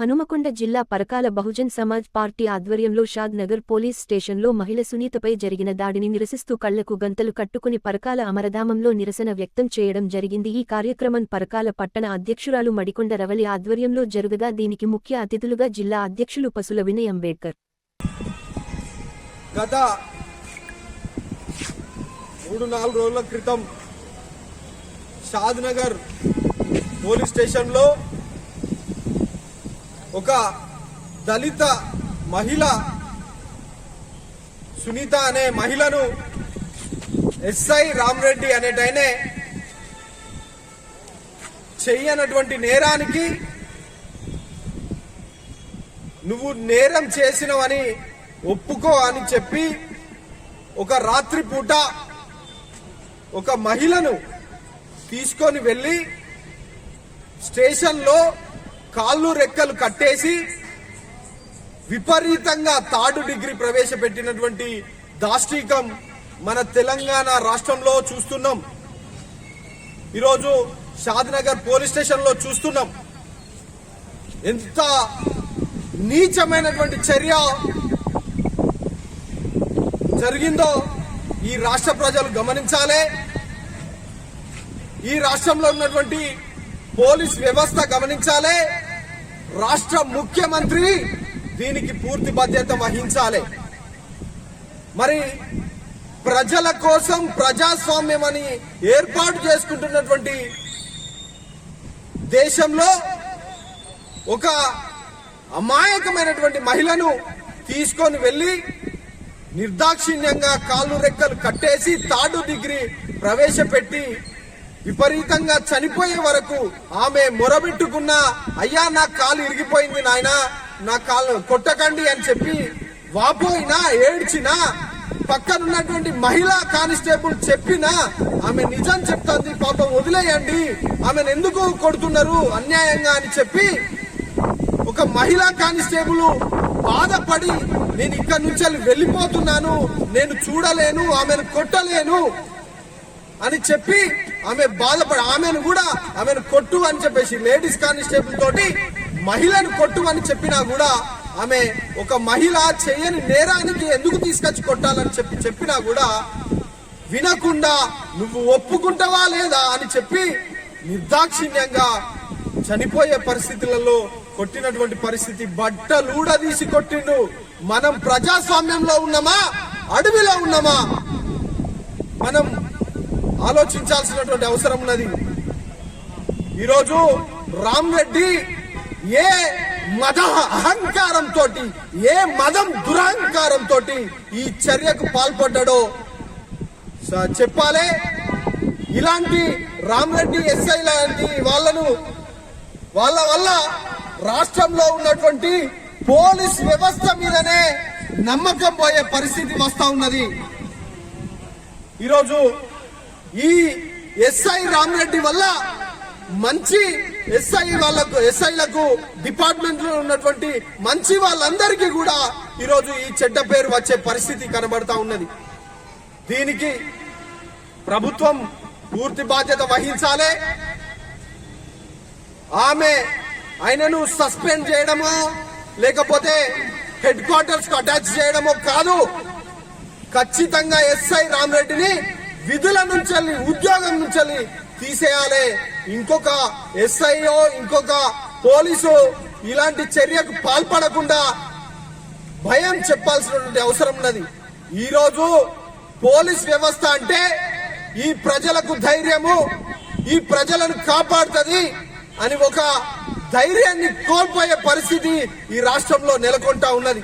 హనుమకొండ జిల్లా పరకాల బహుజన్ సమాజ్ పార్టీ ఆధ్వర్యంలో షాద్ నగర్ పోలీస్ స్టేషన్లో మహిళ సునీతపై జరిగిన దాడిని నిరసిస్తూ కళ్ళకు గంతలు కట్టుకుని పరకాల అమరధామంలో నిరసన వ్యక్తం చేయడం జరిగింది. ఈ కార్యక్రమం పరకాల పట్టణ అధ్యక్షురాలు మడికొండ రవలి ఆధ్వర్యంలో జరుగగా. దీనికి ముఖ్య అతిథులుగా జిల్లా అధ్యక్షులు పసుల వినయ్ అంబేడ్కర్ గత మూడు నాలుగు రోజుల క్రితం పోలీస్ స్టేషన్లో ఒక దళిత మహిళ సునీత అనే మహిళను ఎస్ఐ రామరెడ్డి అనేటైనే చెయ్యనటువంటి నేరానికి నువ్వు నేరం చేసినవని ఒప్పుకో అని చెప్పి ఒక రాత్రి పూట ఒక మహిళను తీసుకొని వెళ్ళి స్టేషన్లో కాళ్ళు రెక్కలు కట్టేసి విపరీతంగా తాడు డిగ్రీ ప్రవేశపెట్టినటువంటి దాష్టీకం మన తెలంగాణ రాష్ట్రంలో చూస్తున్నాం. ఈరోజు షాద్నగర్ పోలీస్ స్టేషన్లో చూస్తున్నాం. ఎంత నీచమైనటువంటి చర్య జరిగిందో ఈ రాష్ట్ర ప్రజలు గమనించాలి. ఈ రాష్ట్రంలో ఉన్నటువంటి పోలీస్ వ్యవస్థ గమనించాలి. రాష్ట్ర ముఖ్యమంత్రి దీనికి పూర్తి బాధ్యత వహించాలి. మరి ప్రజల కోసం ప్రజాస్వామ్యం అని ఏర్పాటు చేసుకుంటున్నటువంటి దేశంలో ఒక అమాయకమైనటువంటి మహిళను తీసుకొని వెళ్ళి నిర్దాక్షిణ్యంగా కాళ్ళు రెక్కలు కట్టేసి తాడు డిగ్రీ ప్రవేశపెట్టి విపరీతంగా చనిపోయే వరకు ఆమె మొరబెట్టుకున్న అయ్యా నా కాలు ఇరిగిపోయింది నాయన నా కాలు కొట్టకండి అని చెప్పి వాపోయినా ఏడ్చినా పక్కనున్నటువంటి మహిళా కానిస్టేబుల్ చెప్పినా ఆమె నిజం చెప్తుంది పాపం వదిలేయండి ఆమెను ఎందుకు కొడుతున్నారు అన్యాయంగా అని చెప్పి ఒక మహిళా కానిస్టేబుల్ బాధపడి నేను ఇక్కడి నుంచి వెళ్ళిపోతున్నాను నేను చూడలేను ఆమెను కొట్టలేను అని చెప్పి ఆమె బాధపడి ఆమెను కూడా ఆమెను కొట్టు అని చెప్పేసి లేడీస్ కానిస్టేబుల్ తోటి మహిళను కొట్టు అని చెప్పినా కూడా ఆమె ఒక మహిళ చేయని నేరానికి ఎందుకు తీసుకొచ్చి కొట్టాలని చెప్పి చెప్పినా కూడా వినకుండా నువ్వు ఒప్పుకుంటావా లేదా అని చెప్పి నిర్దాక్షిణ్యంగా చనిపోయే పరిస్థితులలో కొట్టినటువంటి పరిస్థితి బట్టలూడదీసి కొట్టిండు. మనం ప్రజాస్వామ్యంలో ఉన్నామా? అడవిలో ఉన్నామా? మనం ఆలోచించాల్సినటువంటి అవసరం ఉన్నది. ఈరోజు రామ్ రెడ్డి ఏ మత అహంకారంతో ఏ మదం దురహంకారంతో ఈ చర్యకు పాల్పడ్డాడో చెప్పాలే. ఇలాంటి రామ్ రెడ్డి ఎస్ఐ లాంటి వాళ్ళను వాళ్ళ వల్ల రాష్ట్రంలో ఉన్నటువంటి పోలీస్ వ్యవస్థ మీదనే నమ్మకం పోయే పరిస్థితి వస్తా ఉన్నది. ఈరోజు ఈ ఎస్ఐ రామరెడ్డి వల్ల మంచి ఎస్ఐ వాళ్ళకు ఎస్ఐలకు డిపార్ట్మెంట్లో ఉన్నటువంటి మంచి వాళ్ళందరికీ కూడా ఈరోజు ఈ చెడ్డ పేరు వచ్చే పరిస్థితి కనబడతా ఉన్నది. దీనికి ప్రభుత్వం పూర్తి బాధ్యత వహించాలి. ఆమె ఆయనను సస్పెండ్ చేయడమో లేకపోతే హెడ్ క్వార్టర్స్కు అటాచ్ చేయడమో కాదు. ఖచ్చితంగా ఎస్ఐ రామరెడ్డిని విధుల నుంచి ఉద్యోగం నుంచి తీసేయాలి. ఇంకొక ఎస్ఐఓ ఇంకొక పోలీసు ఇలాంటి చర్యకు పాల్పడకుండా భయం చెప్పాల్సినటువంటి అవసరం ఉన్నది. ఈరోజు పోలీస్ వ్యవస్థ అంటే ఈ ప్రజలకు ధైర్యము ఈ ప్రజలను కాపాడుతుంది అని ఒక ధైర్యాన్ని కోల్పోయే పరిస్థితి ఈ రాష్ట్రంలో నెలకొంటా ఉన్నది.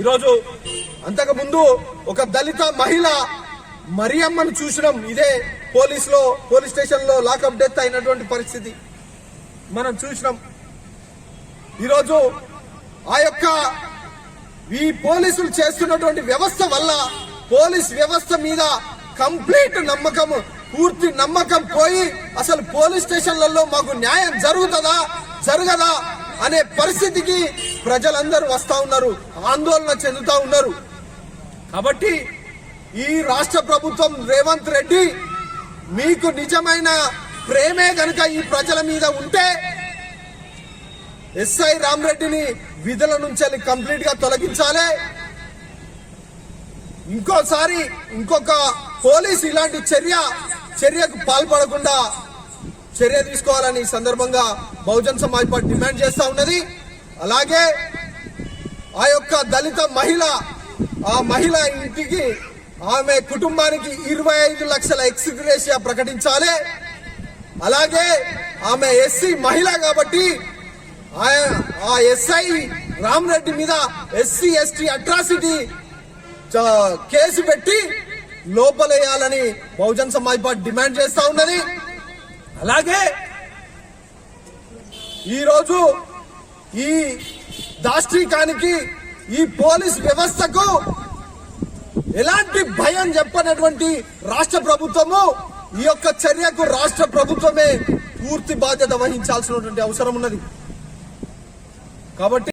ఈరోజు అంతకుముందు ఒక దళిత మహిళ మరియమ్మను చూసినాం. ఇదే పోలీస్లో పోలీస్ స్టేషన్లో లాకప్ డెత్ అయినటువంటి పరిస్థితి. మనం చూసినాం. ఈరోజు ఆ యొక్క ఈ పోలీసులు చేస్తున్నటువంటి వ్యవస్థ వల్ల పోలీస్ వ్యవస్థ మీద కంప్లీట్ నమ్మకం పూర్తి నమ్మకం పోయి అసలు పోలీస్ స్టేషన్లలో మాకు న్యాయం జరుగుతుందా జరగదా అనే పరిస్థితికి ప్రజలందరూ వస్తా ఉన్నారు ఆందోళన చెందుతా ఉన్నారు. కాబట్టి ఈ రాష్ట్ర ప్రభుత్వం రేవంత్ రెడ్డి మీకు నిజమైన ప్రేమే గనుక ఈ ప్రజల మీద ఉంటే ఎస్ఐ రామరెడ్డిని విధుల నుంచి కంప్లీట్గా తొలగించాలి. ఇంకోసారి ఇంకొక పోలీస్ ఇలాంటి చర్య చర్యకు పాల్పడకుండా చర్య తీసుకోవాలని సందర్భంగా బహుజన్ సమాజ్ పార్టీ డిమాండ్ చేస్తా ఉన్నది. అలాగే ఆ యొక్క దళిత మహిళ ఆ మహిళ ఇంటికి ఆమె కుటుంబానికి ఇరవై ఐదు లక్షల ఎక్స్గ్రేషియా ప్రకటించాలి. అలాగే ఆమె ఎస్సీ మహిళ కాబట్టి ఆ- ఆ ఎస్ఐ రామరెడ్డి మీద ఎస్సీ ఎస్టీ అట్రాసిటీ చ- కేసు పెట్టి లోపలేయాలని బహుజన్ సమాజ్ పార్టీ డిమాండ్ చేస్తా ఉన్నది. అలాగే ఈరోజు ఈ దాష్ట్రీకానికి ఈ పోలీస్ వ్యవస్థకు ఎలాంటి భయం చెప్పనటువంటి రాష్ట్ర ప్రభుత్వము ఈ యొక్క చర్యకు రాష్ట్ర ప్రభుత్వమే పూర్తి బాధ్యత వహించాల్సినటువంటి అవసరం ఉన్నది. కాబట్టి